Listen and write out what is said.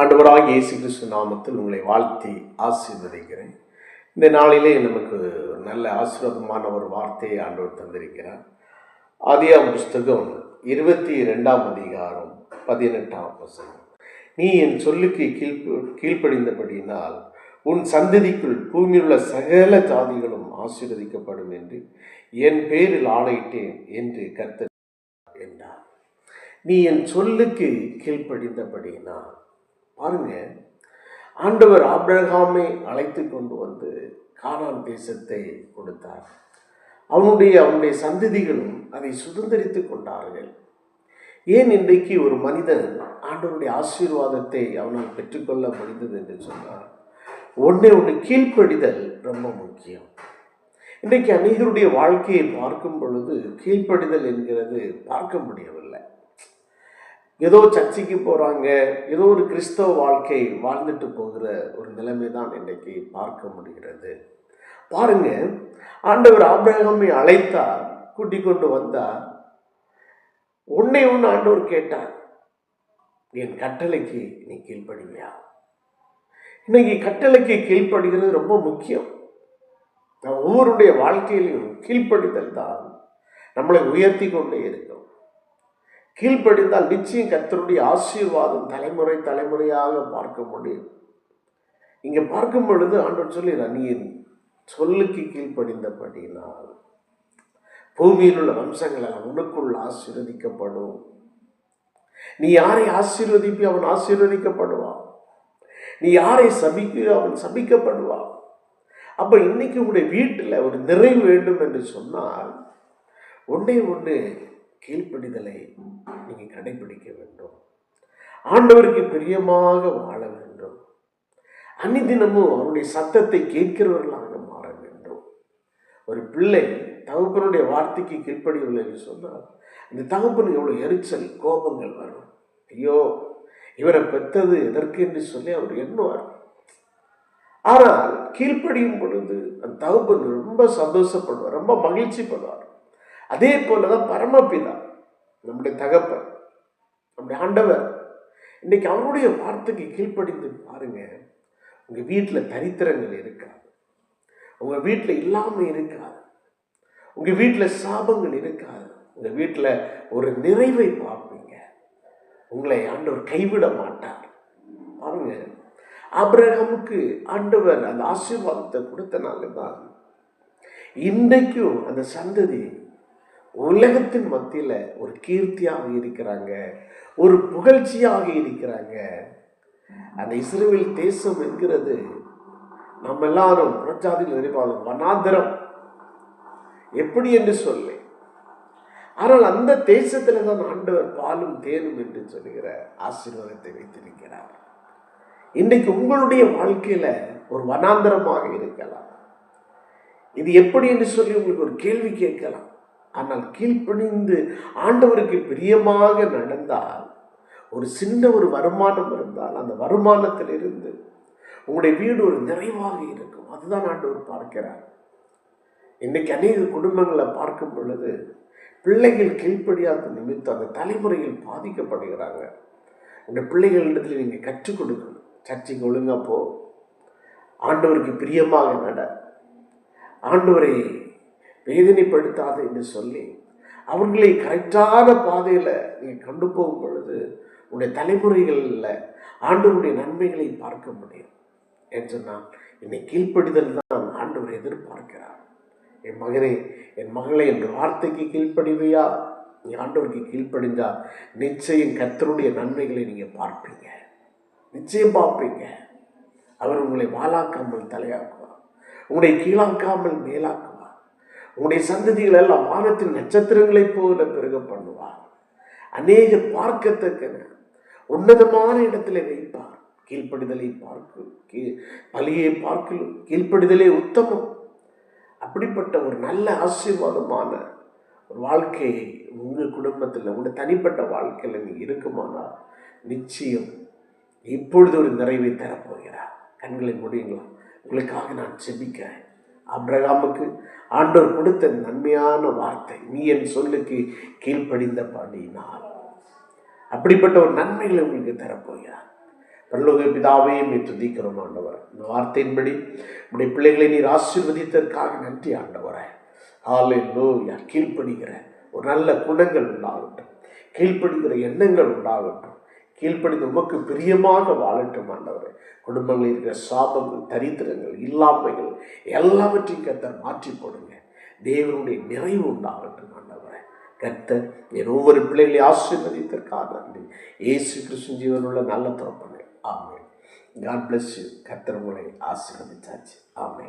ஆண்டவராக இயேசு கிறிஸ்து நாமத்தில் உங்களை வாழ்த்தி ஆசீர்வதிக்கிறேன். இந்த நாளிலே நமக்கு நல்ல ஆசீர்வாதமான ஒரு வார்த்தையை ஆண்டவர் தந்திருக்கிறார். ஆதியா புஸ்தகம் இருபத்தி ரெண்டாம் அதிகாரம் பதினெட்டாம் வசனம். நீ என் சொல்லுக்கு கீழ்ப கீழ்ப்படிந்தபடியினால் உன் சந்ததிக்குள் பூமியிலுள்ள சகல ஜாதிகளும் ஆசீர்வதிக்கப்படும் என்று என் பேரில் ஆணையிட்டேன் என்று கர்த்தர் என்றார். நீ என் சொல்லுக்கு கீழ்ப்படிந்தபடியினால் பாருங்க. ஆண்டவர் ஆப்ரஹாமை அழைத்து கொண்டு வந்து கானான் தேசத்தை கொடுத்தார். அவனுடைய அவனுடைய சந்ததிகளும் அதை சுதந்திரித்து கொண்டார்கள். ஏன் இன்றைக்கு ஒரு மனிதன் ஆண்டவருடைய ஆசீர்வாதத்தை அவனால் பெற்றுக்கொள்ள முடிந்தது என்று சொன்னார் ஒன்றே ஒன்று கீழ்ப்படிதல் ரொம்ப முக்கியம். இன்றைக்கு அநேகருடைய வாழ்க்கையை பார்க்கும் பொழுது கீழ்ப்படிதல் என்கிறது பார்க்க முடியவில்லை. ஏதோ சர்ச்சைக்கு போகிறாங்க ஏதோ ஒரு கிறிஸ்தவ வாழ்க்கை வாழ்ந்துட்டு போகிற ஒரு நிலைமை தான் இன்றைக்கு பார்க்க முடிகிறது. பாருங்க ஆண்டவர் ஆபிரகமை அழைத்தார் கூட்டிக் கொண்டு வந்தார். உன்னை ஒன்று ஆண்டவர் கேட்டார் என் கட்டளைக்கு நீ கீழ்ப்படிவியா? இன்னைக்கு கட்டளைக்கு கீழ்ப்படுகிறது ரொம்ப முக்கியம். நம்ம ஒவ்வொருடைய வாழ்க்கையிலையும் கீழ்ப்படிதல் தான் நம்மளை உயர்த்தி கொண்டே இருக்கும். கீழ்ப்படிந்தால் நிச்சயம் கர்த்தருடைய ஆசீர்வாதம் தலைமுறை தலைமுறையாக பார்க்க முடியும் இங்கே பார்க்கும் பொழுது ஆண்டவர் சொல்லிடுறார் நீ சொல்லுக்கு கீழ்ப்படிந்தபடினால் பூமியில் உள்ள வம்சங்கள் உனக்குள் ஆசீர்வதிக்கப்படும். நீ யாரை ஆசீர்வதிப்பி அவன் ஆசீர்வதிக்கப்படுவான் நீ யாரை சபிக்கு அவன் சபிக்கப்படுவான் அப்ப இன்னைக்கு உங்களுடைய வீட்டில் ஒரு நிறைவு வேண்டும் என்று சொன்னால் ஒன்றே ஒன்று கீழ்ப்படிதலை நீங்கள் கடைபிடிக்க வேண்டும். ஆண்டவருக்கு பிரியமாக வாழ வேண்டும். அன்னிதினமும் அவருடைய சத்தத்தை கேட்கிறவர்களாக மாற வேண்டும். ஒரு பிள்ளை தகப்பனுடைய வார்த்தைக்கு கீழ்ப்படியவில்லை என்று சொன்னால் இந்த தகப்பனுக்கு எவ்வளவு எரிச்சல் கோபங்கள் வரும். ஐயோ இவரை பெற்றது எதற்கு என்று சொல்லி அவர் எண்ணுவார். ஆனால் கீழ்ப்படியும் பொழுது அந்த தகப்பன் ரொம்ப சந்தோஷப்படுவார் ரொம்ப மகிழ்ச்சி படுவார் அதே போலதான் பரமபிதா நம்முடைய தகப்பன் நம்முடைய ஆண்டவர். இன்னைக்கு அவருடைய வார்த்தைக்கு கீழ்ப்படிந்து பாருங்க உங்க வீட்டில் தரித்திரங்கள் இருக்காது. உங்க வீட்டில் இல்லாம இருக்காது. உங்க வீட்டில் சாபங்கள் இருக்காது. உங்க வீட்டில் ஒரு நிறைவை பார்ப்பீங்க. உங்களை ஆண்டவர் கைவிட மாட்டார். பாருங்க ஆபிரகாமுக்கு ஆண்டவர் அந்த ஆசீர்வாதத்தை கொடுத்தனால தான் இன்றைக்கும் அந்த சந்ததி உலகத்தின் மத்தியில் ஒரு கீர்த்தியாக இருக்கிறாங்க ஒரு புகழ்ச்சியாக இருக்கிறாங்க. அந்த இஸ்ரேல் தேசம் என்கிறது நம்ம எல்லாரும் புறச்சாதியில் நினைப்பாங்க வனாந்திரம். எப்படி என்று சொல்லி. ஆனால் அந்த தேசத்தில் தான் ஆண்டவர் பாலும் தேனும் என்று சொல்லுகிற ஆசீர்வாதத்தை வைத்திருக்கிறார். இன்றைக்கு உங்களுடைய வாழ்க்கையில் ஒரு வனாந்தரமாக இருக்கலாம். இது எப்படி என்று சொல்லி உங்களுக்கு ஒரு கேள்வி கேட்கலாம். ஆனால் கீழ்ப்பணிந்து ஆண்டவருக்கு பிரியமாக நடந்தால் ஒரு சின்ன ஒரு வருமானம் இருந்தால் அந்த வருமானத்திலிருந்து உங்களுடைய வீடு ஒரு நிறைவாக இருக்கும். அதுதான் ஆண்டவர் பார்க்கிறார். இன்னைக்கு அநேக குடும்பங்களை பார்க்கும் பொழுது பிள்ளைகள் கீழ்ப்படியாத நிமித்தம் அந்த தலைமுறையில் பாதிக்கப்படுகிறாங்க. உங்கள் பிள்ளைகளிடத்தில் நீங்கள் கற்றுக் கொடுக்கணும். சர்ச்சைக்கு ஒழுங்காக போ. ஆண்டவருக்கு பிரியமாக நட. ஆண்டவரை வேதனைப்படுத்தாது என்று சொல்லி அவர்களை கரெக்டான பாதையில் நீங்கள் கொண்டு போகும் பொழுது உங்களுடைய தலைமுறைகளில் ஆண்டவருடைய நன்மைகளை பார்க்க முடியும் என்று சொன்னால் என்னை கீழ்ப்படிதல் தான் ஆண்டவர் எதிர்பார்க்கிறார். என் மகனை என் மகளை என் வார்த்தைக்கு கீழ்ப்படிவையா? நீ ஆண்டவருக்கு கீழ்ப்படிந்தா நிச்சயம் கத்தருடைய நன்மைகளை நீங்கள் பார்ப்பீங்க. நிச்சயம் பார்ப்பீங்க. அவர் உங்களை வாழாக்காமல் தலையாக்குவார். உங்களை கீழாக்காமல் மேலாக்குவார். உங்களுடைய சந்ததிகள் எல்லாம் வானத்தின் நட்சத்திரங்களைப் போல பெருக பண்ணுவார் அநேக பார்க்கத்தக்கன உன்னதமான இடத்துல வைப்பார். கீழ்ப்படிதலை பார்க்கும் கீ பலியை பார்க்கலும் கீழ்ப்படிதலே உத்தமம். அப்படிப்பட்ட ஒரு நல்ல ஆசீர்வாதமான ஒரு வாழ்க்கையை உங்கள் குடும்பத்தில் உங்கள் தனிப்பட்ட வாழ்க்கையில் நீங்கள் இருக்குமானால் நிச்சயம் இப்பொழுது ஒரு நிறைவை தரப்போகிறார். கண்களை முடியுங்களா உங்களுக்காக நான் செபிக்கிறேன் அப்ரகாமுக்கு ஆண்டோர் கொடுத்த நன்மையான வார்த்தை. நீ என் சொல்லுக்கு கீழ்ப்படிந்த பாடினார். அப்படிப்பட்ட ஒரு நன்மைகளை உங்களுக்கு தரப்போகிறார். பரலோக பிதாவே மீ துதிக்கிறோம் ஆண்டவர். இந்த வார்த்தையின்படி உடைய பிள்ளைகளை நீர் ஆசீர்வதித்ததற்காக நன்றி ஆண்டவரே. ஆலை லோயா கீழ்ப்படுகிற ஒரு நல்ல குணங்கள் உண்டாகட்டும். கீழ்ப்படுகிற எண்ணங்கள் உண்டாகட்டும். கீழ்ப்படிந்து உமக்கு பிரியமாக வாழட்டும் ஆண்டவரே. குடும்பங்களில் இருக்கிற சாபங்கள் தரித்திரங்கள் இல்லாமைகள் எல்லாவற்றையும் கத்தர் மாற்றி போடுங்க. தேவனுடைய நிறைவு உண்டாகட்டும் ஆண்டவரே. கத்தர் என் ஒவ்வொரு பிள்ளைகளை ஆசீர்வதித்தற்காக நன்றி. ஏசு கிருஷ்ண ஜீவனுள்ள நல்ல தரப்பனே ஆமே காட் பிளஸ் யூ கத்தர் உங்களை ஆசீர்வதித்தாச்சு ஆமே